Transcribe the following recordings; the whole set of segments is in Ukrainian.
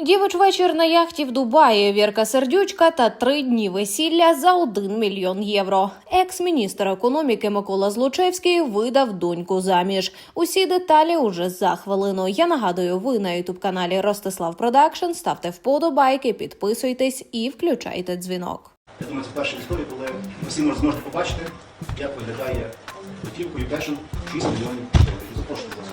Дівич вечір на яхті в Дубаї, Вірка Сердючка та три дні весілля за 1 мільйон євро. Екс-міністр економіки Микола Злучевський видав доньку заміж. Усі деталі уже за хвилину. Я нагадую, ви на ютуб каналі Ростислав Продакшн. Ставте вподобайки, підписуйтесь і включайте дзвінок. Я думаю, це перша історія, коли ви всі можете зможете побачити, як виглядає готівкою кешем 6 мільйонів. Запрошую вас.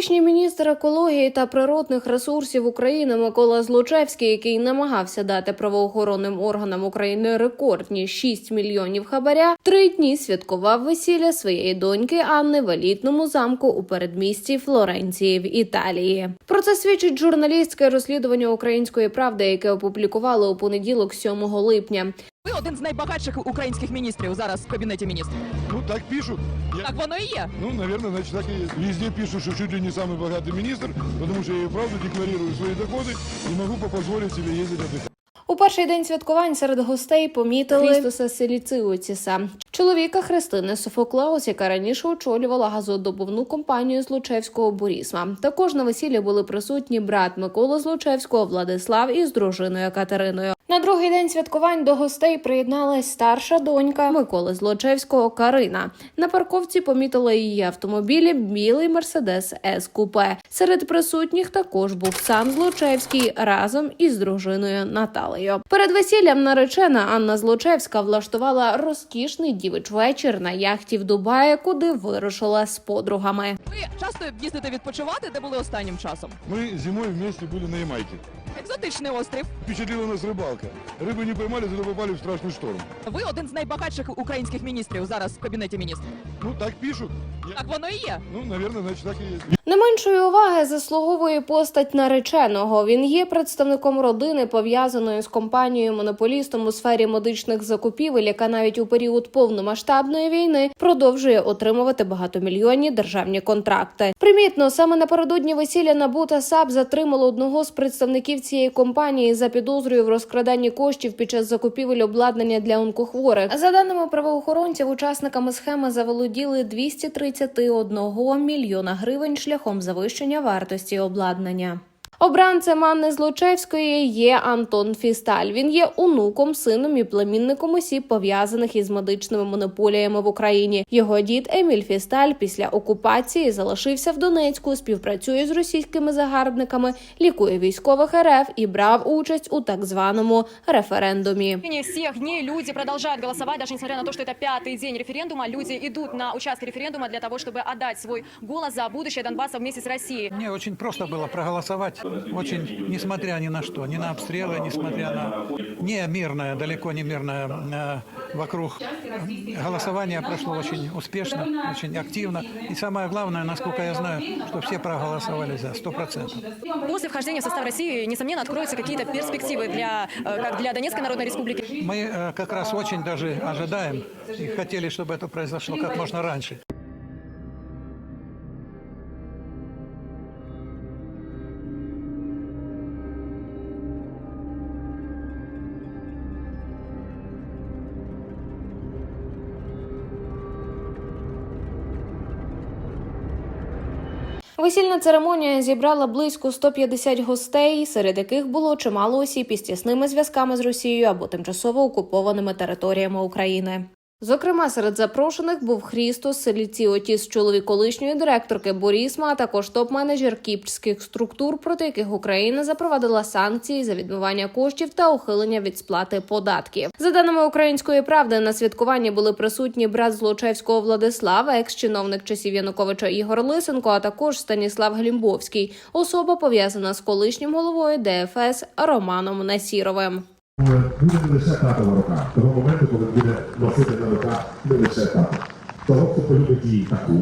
Колишній міністр екології та природних ресурсів України Микола Злочевський, який намагався дати правоохоронним органам України рекордні 6 мільйонів хабаря, три дні святкував весілля своєї доньки Анни в елітному замку у передмісті Флоренції в Італії. Про це свідчить журналістське розслідування української правди, яке опублікували у понеділок, 7 липня. Ви один з найбагатших українських міністрів зараз в кабінеті міністрів. Ну, так пишут. Я- Так воно і є. Ну, наверное, значит, так и есть. Везде пишут, что чуть ли не самый богатый министр, потому что я и правду декларирую свои доходы и могу позволить себе ездить отдыхать. У перший день святкувань серед гостей помітили Хрістуса Селіциоціса, чоловіка Христини Софоклаус, яка раніше очолювала газодобувну компанію Злочевського Борісма. Також на весіллі були присутні брат Миколи Злочевського Владислав із дружиною Катериною. На другий день святкувань до гостей приєдналась старша донька Миколи Злочевського Карина. На парковці помітила її автомобілі білий Мерседес С купе. Серед присутніх також був сам Злочевський разом із дружиною Наталею. Перед весіллям наречена Анна Злочевська влаштувала розкішний дівич вечір на яхті в Дубаї, куди вирушила з подругами. Ви часто їздите відпочивати, де були останнім часом. Мы зимой вместе были на Ямайке. Екзотичний острів. Впечатлила нас рыбалка. Рыбы не поймали, зато попали в страшный шторм. Ви один з найбагатших українських міністрів зараз в кабінеті міністрів. Ну, так пишут. Я- Так воно і є. Ну, наверное, значит, так и есть. Не меншої уваги заслуговує постать нареченого. Він є представником родини, пов'язаної з компанією монополістом у сфері медичних закупівель, яка навіть у період повномасштабної війни продовжує отримувати багатомільйонні державні контракти. Примітно, саме напередодні весілля НАБУ та САП затримало одного з представників цієї компанії за підозрою в розкраданні коштів під час закупівель обладнання для онкохворих. За даними правоохоронців, учасниками схеми заволоділи 231 мільйона гривень шляхом завищення вартості обладнання. Обранцем Анни Злочевської є Антон Фісталь. Він є онуком, сином і племінником осіб, пов'язаних із медичними монополіями в Україні. Його дід Еміль Фісталь після окупації залишився в Донецьку, співпрацює з російськими загарбниками, лікує військових РФ і брав участь у так званому референдумі. В течение всех дней люди продолжают голосовать, даже несмотря на то, что это пятый день референдума. Люди идут на участки референдума для того, чтобы отдать свой голос за будущее Донбасса вместе с Россией. Мне очень просто было проголосовать, Очень, несмотря ни на что, ни на обстрелы, несмотря на не мирное, далеко не мирное э, вокруг. Голосование прошло очень успешно, очень активно. И самое главное, насколько я знаю, что все проголосовали за 100%. После вхождения в состав России, несомненно, откроются какие-то перспективы для, э, как для Донецкой Народной Республики. Мы э, как раз очень даже ожидаем и хотели, чтобы это произошло как можно раньше. Весільна церемонія зібрала близько 150 гостей, серед яких було чимало осіб із тісними зв'язками з Росією або тимчасово окупованими територіями України. Зокрема, серед запрошених був Хрістос Селіціотіс, чоловік колишньої директорки Борісма, а також топ-менеджер кіпрських структур, проти яких Україна запровадила санкції за відмивання коштів та ухилення від сплати податків. За даними української правди, на святкуванні були присутні брат Злочевського Владислава, екс-чиновник часів Януковича Ігор Лисенко, а також Станіслав Глімбовський, особа пов'язана з колишнім головою ДФС Романом Насіровим. Буде не лише тата на того моменту, коли буде носити на руках не лише тата. Того, хто полюбить її таку.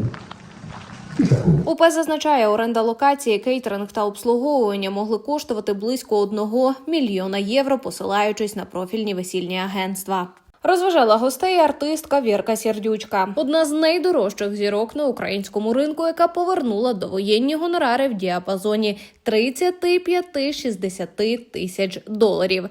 УП зазначає, оренда локації, кейтеринг та обслуговування могли коштувати близько одного мільйона євро, посилаючись на профільні весільні агентства. Розважала гостей артистка Вірка Сердючка, одна з найдорожчих зірок на українському ринку, яка повернула довоєнні гонорари в діапазоні 35-60 тисяч доларів.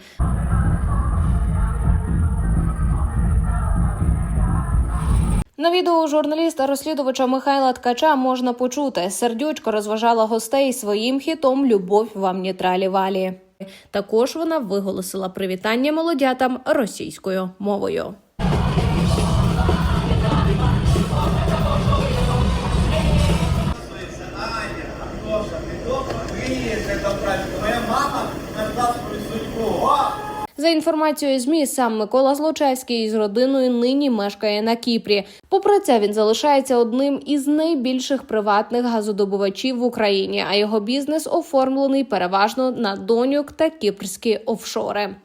На відео журналіста розслідувача Михайла Ткача можна почути. Сердючка розважала гостей своїм хітом Любов вам не тралі-валі». Також вона виголосила привітання молодятам російською мовою. За інформацією ЗМІ, сам Микола Злочевський із родиною нині мешкає на Кіпрі. Попри це, він залишається одним із найбільших приватних газодобувачів в Україні, а його бізнес оформлений переважно на доньок та кіпрські офшори.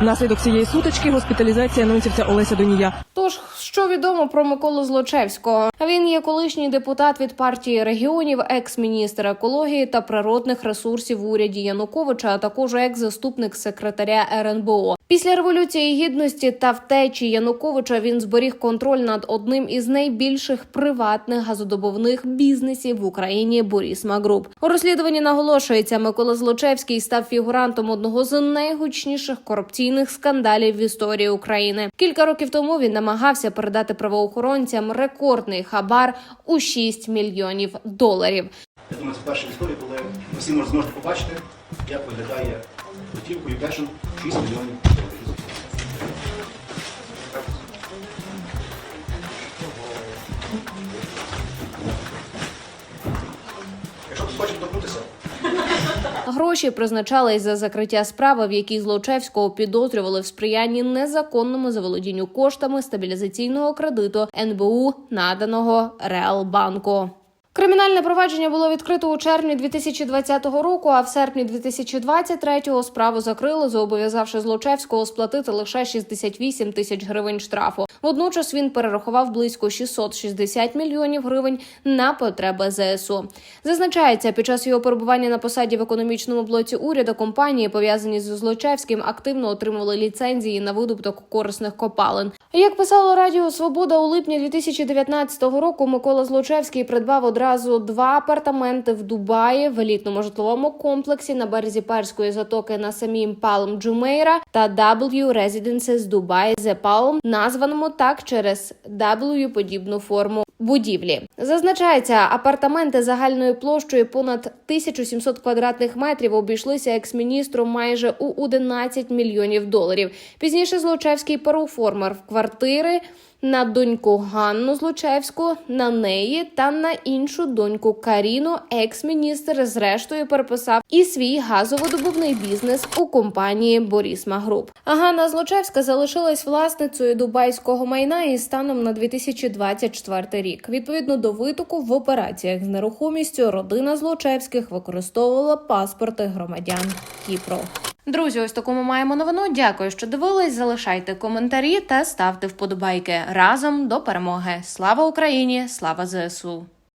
Внаслідок цієї сутички госпіталізація нонцівця Олеся Донія. Тож, що відомо про Миколу Злочевського? Він є колишній депутат від партії регіонів, екс-міністр екології та природних ресурсів в уряді Януковича, а також екс-заступник секретаря РНБО. Після революції гідності та втечі Януковича він зберіг контроль над одним із найбільших приватних газодобувних бізнесів в Україні Борісма Груп. У розслідуванні наголошується, Микола Злочевський став фігурантом одного з найгучніших корупційних скандалів в історії України. Кілька років тому він намагався передати правоохоронцям рекордний хабар у 6 мільйонів доларів. Я думаю, це перша історія, коли всі можете зможете побачити, як виглядає готівкою кешем 6 мільйонів доларів. Гроші призначались за закриття справи, в якій Злочевського підозрювали в сприянні незаконному заволодінню коштами стабілізаційного кредиту НБУ, наданого Реалбанку. Кримінальне провадження було відкрито у червні 2020 року, а в серпні 2023-го справу закрили, зобов'язавши Злочевського сплатити лише 68 тисяч гривень штрафу. Водночас він перерахував близько 660 мільйонів гривень на потреби ЗСУ. Зазначається, під час його перебування на посаді в економічному блоці уряду компанії, пов'язані з Злочевським, активно отримували ліцензії на видобуток корисних копалин. Як писало Радіо Свобода у липні 2019 року, Микола Злочевський придбав одразу два апартаменти в Дубаї в елітному житловому комплексі на березі Перської затоки на самій Palm Jumeirah та W Residences Dubai The Palm, названому так через W подібну форму будівлі. Зазначається, апартаменти загальною площею понад 1700 квадратних метрів обійшлися екс-міністру майже у 11 мільйонів доларів. Пізніше Злочевський переоформив квартири на доньку Ганну Злочевську, на неї та на іншу доньку Каріну. Екс-міністр зрештою переписав і свій газовидобувний бізнес у компанії Борісма Груп. Ганна Злочевська залишилась власницею дубайського майна і станом на 2024 рік. Відповідно до витоку в операціях з нерухомістю родина Злочевських використовувала паспорти громадян Кіпру. Друзі, ось таку ми маємо новину. Дякую, що дивились. Залишайте коментарі та ставте вподобайки разом до перемоги. Слава Україні! Слава ЗСУ!